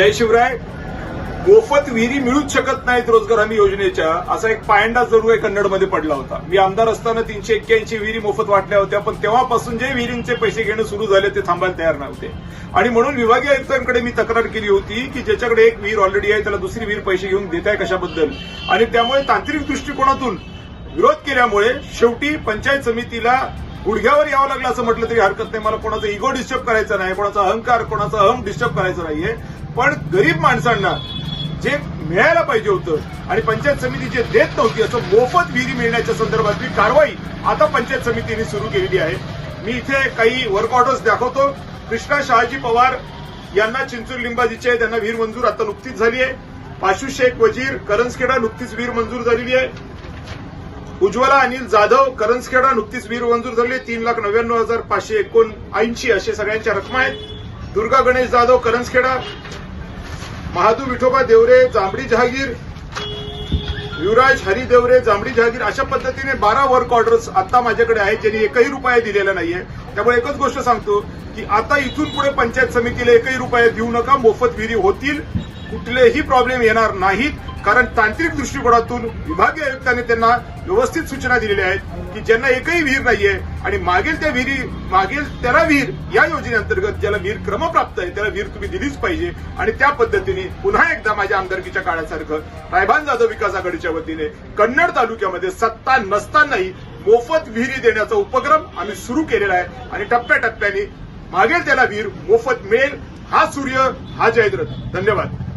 जय शिवराय. मोफत विहिरी मिळूच शकत नाहीत रोजगार हमी योजनेच्या. असा एक पायंडा जरूर कन्नडमध्ये पडला होता. मी आमदार असताना तीनशे एक्क्याऐंशी विहिरी मोफत वाटल्या होत्या पण तेव्हापासून जे विहिरींचे पैसे घेणं सुरू झाले ते थांबायला तयार नव्हते. आणि म्हणून विभागीय आयुक्तांकडे मी तक्रार केली होती की ज्याच्याकडे एक विहीर ऑलरेडी आहे त्याला दुसरी विहीर पैसे घेऊन देत आहे कशाबद्दल. आणि त्यामुळे तांत्रिक दृष्टिकोनातून विरोध केल्यामुळे शेवटी पंचायत समितीला गुडघ्यावर यावं लागलं असं म्हटलं तरी हरकत नाही. मला कोणाचा इगो डिस्टर्ब करायचा नाही कोणाचा अहंकार कोणाचा अहम डिस्टर्ब करायचा नाहीये. पण गरीब माणसांना जे मिळायला पाहिजे होतं आणि पंचायत समिती जे देत नव्हती असं मोफत विहिरी मिळण्याच्या संदर्भातली कारवाई आता पंचायत समितीने सुरू केलेली आहे. मी इथे काही वर्क ऑर्डर्स दाखवतो. कृष्णा शहाजी पवार यांना चिंचूर लिंबाजीचे त्यांना वीर मंजूर आता नुकतीच झाली आहे. पाशू शेख वजीर करंजखेडा नुकतीच वीर मंजूर झालेली आहे. उज्ज्वला अनिल जाधव करंजखेडा नुकतीच वीर मंजूर झाली तीन लाख नव्याण्णव हजार पाचशे एकोणऐंशी असे सगळ्यांच्या रकमा आहेत. दुर्गा गणेश जाधव करंजखेडा. महादू विठोबा देवरे जांभडी जहागीर युवराज हरी देवरे जांभडी जहागीर अशा पद्धतीने बारा वर्क ऑर्डर्स आता माझ्याकडे आहेत ज्यांनी एकही रुपया दिलेला नाहीये. त्यामुळे एकच गोष्ट सांगतो की आता इथून पुढे पंचायत समितीला एकही रुपया देऊ नका मोफत विहिरी होतील. कुठलेही प्रॉब्लेम येणार नाहीत. कारण तांत्रिक दृष्टिकोनातून विभागीय आयुक्तांनी त्यांना व्यवस्थित सूचना दिलेल्या आहेत की ज्यांना एकही विहीर नाहीये आणि मागेल त्या विहिरी मागेल त्याला विहीर या योजनेअंतर्गत ज्याला विहीर क्रमप्राप्त आहे त्याला विहीर तुम्ही दिलीच पाहिजे. आणि त्या पद्धतीने पुन्हा एकदा माझ्या आमदारकीच्या काळासारखं रायभान जाधव विकास आघाडीच्या वतीने कन्नड तालुक्यामध्ये सत्ता नसतानाही मोफत विहिरी देण्याचा उपक्रम आम्ही सुरू केलेला आहे. आणि टप्प्याटप्प्याने मागेल त्याला विहीर मोफत मिळेल. हा सूर्य हा जयद्रथ. धन्यवाद.